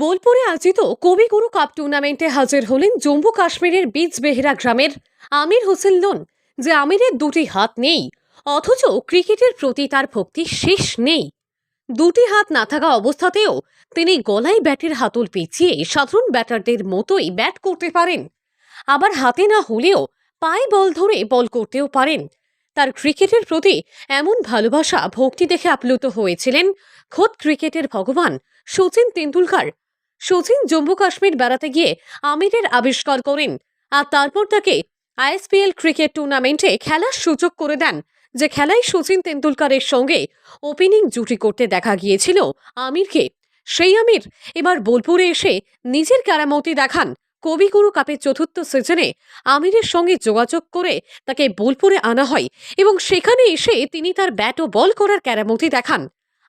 বোলপুরে আয়োজিত কবিগুরু কাপ টুর্নামেন্টে হাজির হলেন জম্মু কাশ্মীরের বীজবেহরা গ্রামের আমির হোসেন লোন, যে আমিরের দুটি হাত নেই, অথচ ক্রিকেটের প্রতি তার ভক্তি শেষ নেই। দুটি হাত না থাকা অবস্থাতেও তিনি গলায় ব্যাটের হাতল পেঁচিয়ে সাধারণ ব্যাটারদের মতোই ব্যাট করতে পারেন। আবার হাতে না হলেও পায়ে বল ধরে বল করতেও পারেন। তার ক্রিকেটের প্রতি এমন ভালোবাসা, ভক্তি দেখে আপ্লুত হয়েছিলেন খোদ ক্রিকেটের ভগবান সচিন তেন্ডুলকার সচিন জম্মু কাশ্মীর বেড়াতে গিয়ে আমিরের আবিষ্কার করেন আর তারপর তাকে আইএসপিএল ক্রিকেট টুর্নামেন্টে খেলার সুযোগ করে দেন, যে খেলায় সচিন তেন্ডুলকারের সঙ্গে ওপেনিং জুটি করতে দেখা গিয়েছিল আমিরকে। সেই আমির এবার বোলপুরে এসে নিজের কেরামতি দেখান কবিগুরু কাপের চতুর্থ সিজনে আমিরের সঙ্গে যোগাযোগ করে তাকে বোলপুরে আনা হয় এবং সেখানে এসে তিনি তার ব্যাট ও বল করার কেরামতি দেখান।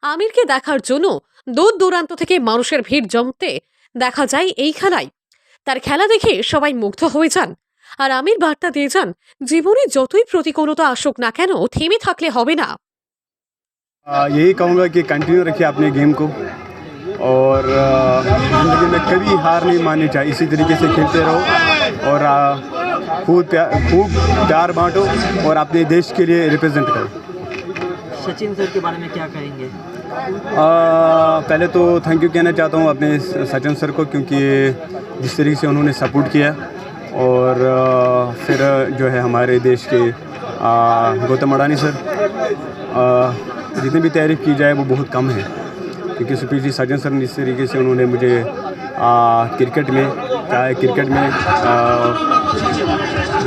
আমিরকে দেখার জন্য দূর দূরান্ত থেকে মানুষের ভিড় জমতে দেখা যায় এই খেলায় তার খেলা দেখে সবাই মুগ্ধ হয়ে যান আর আমির বার্তা দিয়ে যান জীবনে যতই প্রতিকূলতা আসুক না কেন থেমে থাকলে হবে না आ, यही कहूँगा कि कंटिन्यू रखिए अपने गेम को और आ, ज़िंदगी में कभी हार नहीं माननी चाहिए इसी तरीके से खेलते रहो और आ, खूब प्यार खूब प्यार बांटो और अपने देश के लिए रिप्रेजेंट करो सचिन सर के बारे में क्या कहेंगे? आ, पहले तो थैंक यू कहना चाहता हूँ अपने सचिन सर को क्योंकि जिस तरीके से उन्होंने सपोर्ट किया और आ, फिर जो है हमारे देश के गौतम अडानी सर जितनी भी तारीफ़ की जाए वो बहुत कम है। क्योंकि सुपीर जी सचिन सर जिस तरीके से उन्होंने मुझे आ, क्रिकेट में चाहे क्रिकेट में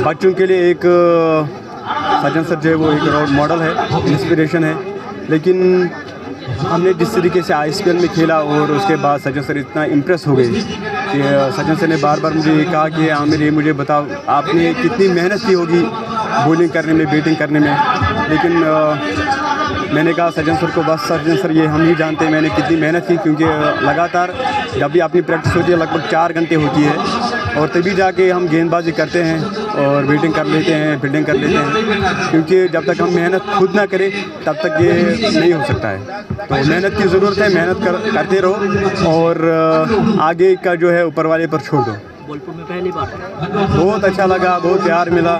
बच्चों के लिए एक आ, सचिन सर जो है वो एक रोल मॉडल है इंस्पिरेशन है। लेकिन हमने जिस तरीके से आई में खेला और उसके बाद सचिन सर इतना इम्प्रेस हो गए कि सचिन सर ने बार बार मुझे ये कहा कि आमिर ये मुझे बताओ आपने कितनी मेहनत की होगी बॉलिंग करने में बैटिंग करने में? लेकिन अ, मैंने कहा सचिन सर को बस सचिन सर ये हम ही जानते हैं मैंने कितनी मेहनत की क्योंकि लगातार जब भी अपनी प्रैक्टिस होती है लगभग चार घंटे होती है। और तभी जाके हम गेंदबाजी करते हैं और बैटिंग कर लेते हैं फील्डिंग कर लेते हैं। क्योंकि जब तक हम मेहनत खुद ना करें तब तक ये नहीं हो सकता है। तो मेहनत की ज़रूरत है मेहनत कर, करते रहो और आगे का जो है ऊपर वाले पर छोड़ दो। बोलपुर में पहली बार। बहुत अच्छा लगा बहुत प्यार मिला।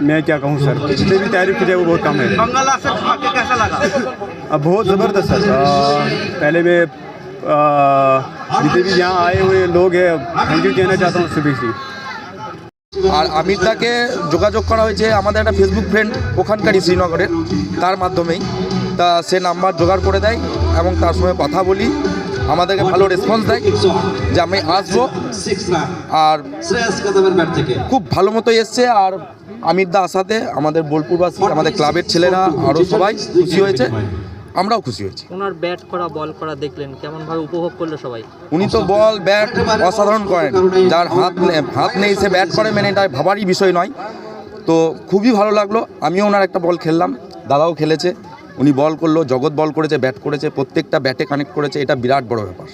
मैं क्या कहूँ सर जितने भी तारीफ़ की जाए वो बहुत कम है। बंगाला कैसा लगा? अब बहुत ज़बरदस्त सर पहले मैं जितने भी यहाँ आए हुए लोग हैं थैंक यू कहना चाहता हूँ सुबह से আর আমিরদাকে যোগাযোগ করা হয়েছে আমাদের একটা ফেসবুক ফ্রেন্ড ওখানকারই শ্রীনগরের তার মাধ্যমেই তা সে নাম্বার জোগাড় করে দেয় এবং তার সঙ্গে কথা বলি আমাদেরকে ভালো রেসপন্স দেয় যে আমি আসবো আর শ্রেয়াস কাদামের ব্যাট থেকে খুব ভালো মতো এসছে আর আমিরদা আসাতে আমাদের বোলপুরবাসী আমাদের ক্লাবের ছেলেরা আরও সবাই খুশি হয়েছে আমরাও খুশি হয়েছি। ওনার ব্যাট করা বল করা দেখলেন কেমন ভাবে উপভোগ করল সবাই? উনি তো বল ব্যাট অসাধারণ করেন। যার হাত হাত নেই সে ব্যাট করে মানে এটা ভাবারই বিষয় নয়। তো খুবই ভালো লাগল। আমিও ওনার একটা বল খেললাম। দাদাও খেলেছে। উনি বল করল জগৎ বল করেছে ব্যাট করেছে প্রত্যেকটা ব্যাটে কানেক্ট করেছে। এটা বিরাট বড় ব্যাপার।